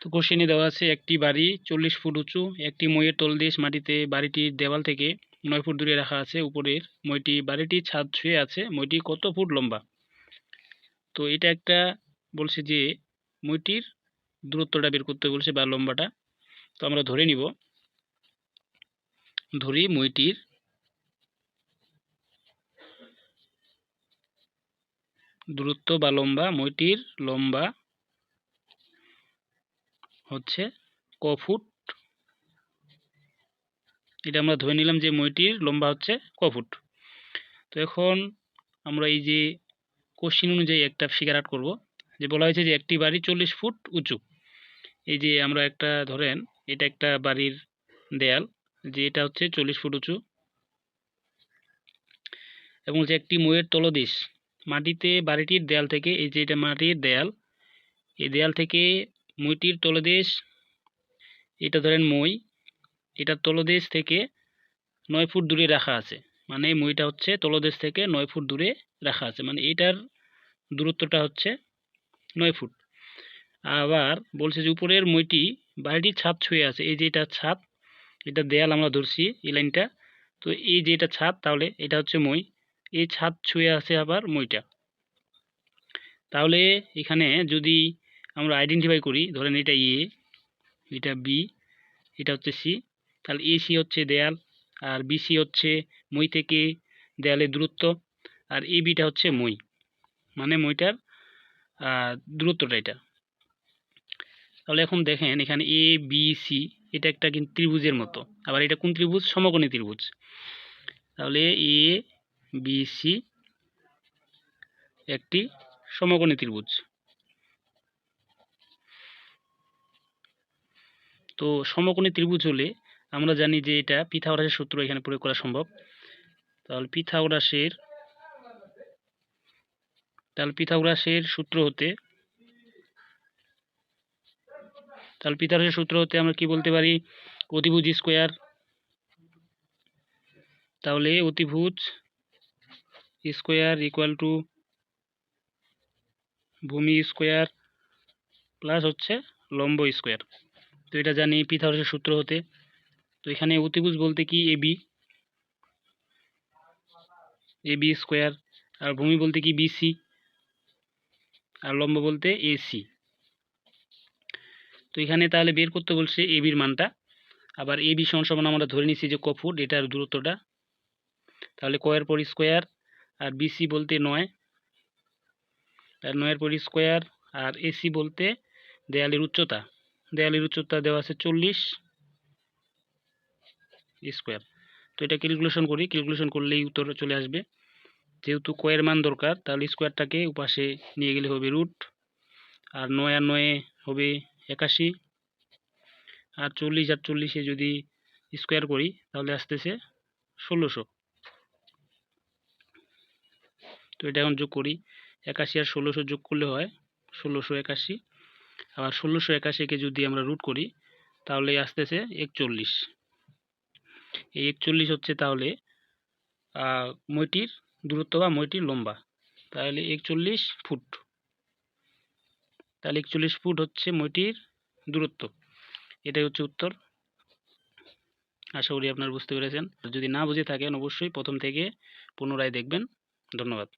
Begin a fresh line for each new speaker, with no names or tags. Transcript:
তো কোশ্চেনে দেওয়া আছে একটি বাড়ি, চল্লিশ ফুট উঁচু, একটি মইয়ের তলদেশ মাটিতে বাড়িটির দেওয়াল থেকে নয় ফুট দূরে রাখা আছে। উপরের মইটি বাড়িটির ছাদ ছুঁয়ে আছে, মইটি কত ফুট লম্বা? তো এটা একটা বলছে যে মইটির দূরত্বটা বের করতে বলছে বা লম্বাটা। তো আমরা ধরে নিব। ধরি মইটির দূরত্ব বা লম্বা, মইটির লম্বা হচ্ছে ক ফুট। এটা আমরা ধরে নিলাম যে মইটির লম্বা হচ্ছে ক ফুট। তো এখন আমরা এই যে কোশ্চিন অনুযায়ী একটা ফিগার আউট করব। যে বলা হয়েছে যে একটি বাড়ি চল্লিশ ফুট উঁচু। এই যে আমরা একটা ধরেন, এটা একটা বাড়ির দেয়াল, যে এটা হচ্ছে চল্লিশ ফুট উঁচু। এবং যে একটি মইয়ের তলদেশ, মাটিতে বাড়িটির দেয়াল থেকে, এই যে এটা মাটির দেয়াল, এই দেয়াল থেকে মইটির তলদেশ, এটা ধরেন মই এটার তলদেশ থেকে নয় ফুট দূরে রাখা আছে। মানে মইটা হচ্ছে তলদেশ থেকে নয় ফুট দূরে রাখা আছে। মানে এটার দূরত্বটা হচ্ছে নয় ফুট। আবার বলছে যে উপরের মইটি বাড়িটির ছাদ ছুঁয়ে আছে। এই যে এটা ছাদ, এটা দেয়াল আমরা ধরছি এই লাইনটা। তো এই যে এটা ছাদ, তাহলে এটা হচ্ছে মই। এই ছাদ ছুঁয়ে আছে আবার মইটা। তাহলে এখানে যদি আমরা আইডেন্টিফাই করি, ধরেন এটা এ এটা বি এটা হচ্ছে সি তাহলে এ সি হচ্ছে দেয়াল, আর বি সি হচ্ছে মই থেকে দেয়ালের দূরত্ব, আর এ বিটা হচ্ছে মই মানে মইটার দূরত্বটা এটা। তাহলে এখন দেখেন এখানে এ বি সি এটা একটা কিন্তু ত্রিভুজের মতো, আবার এটা কোন ত্রিভুজ? সমকোণী ত্রিভুজ। তাহলে এ বি সি একটি সমকোণী ত্রিভুজ। তো সমকোণী ত্রিভুজ হলে আমরা জানি যে এটা পিথাগোরাসের সূত্র এখানে প্রয়োগ করা সম্ভব। তাহলে পিথাগোরাসের তাহলে পিথাগোরাসের সূত্র হতে, তাহলে পিথাগোরাসের সূত্র হতে আমরা কি বলতে পারি? অতিভুজ স্কোয়ার। তাহলে অতিভুজ স্কোয়ার ইকুয়াল টু ভূমি স্কোয়ার প্লাস হচ্ছে লম্ব স্কোয়ার। তো এটা জানি পিথাগোরাসের সূত্র হতে। তো এখানে অতিভুজ বলতে কি? AB AB square. আর ভূমি বলতে কি? বিসি আর লম্ব বলতে এসি তো এখানে তাহলে বের করতে বলছে এবির মানটা। আবার এবি সমান সমান আমরা ধরে নিচ্ছি যে ক ফুট এটার দূরত্বটা। তাহলে কয়ের পর স্কোয়ার আর বিসি বলতে নয়। আর নয়ের পর স্কোয়ার আর এসি বলতে দেয়ালের উচ্চতা। দেয়ালের উচ্চতা দেওয়া আছে চল্লিশ স্কোয়ার তো এটা ক্যালকুলেশন করি ক্যালকুলেশন করলেই উত্তর চলে আসবে। যেহেতু কয়ের মান দরকার, তাহলে স্কোয়ারটাকে উপাশে নিয়ে গেলে হবে রুট আর নয় আর নয়ে হবে একাশি। আর চল্লিশ আর চল্লিশে যদি স্কোয়ার করি, তাহলে আসতেছে ষোলোশো। তো এটা এখন যোগ করি, একাশি আর ষোলোশো যোগ করলে হয় ষোলোশো একাশি। আবার ষোলোশো একাশিকে যদি আমরা রুট করি, তাহলে আসতেছে একচল্লিশ। এই একচল্লিশ হচ্ছে তাহলে মইটির দূরত্ব বা মইটির লম্বা। তাহলে একচল্লিশ ফুট। তাহলে একচল্লিশ ফুট হচ্ছে মইটির দূরত্ব। এটাই হচ্ছে উত্তর। আশা করি আপনারা বুঝতে পেরেছেন। যদি না বুঝে থাকেন, অবশ্যই প্রথম থেকে পুনরায় দেখবেন। ধন্যবাদ।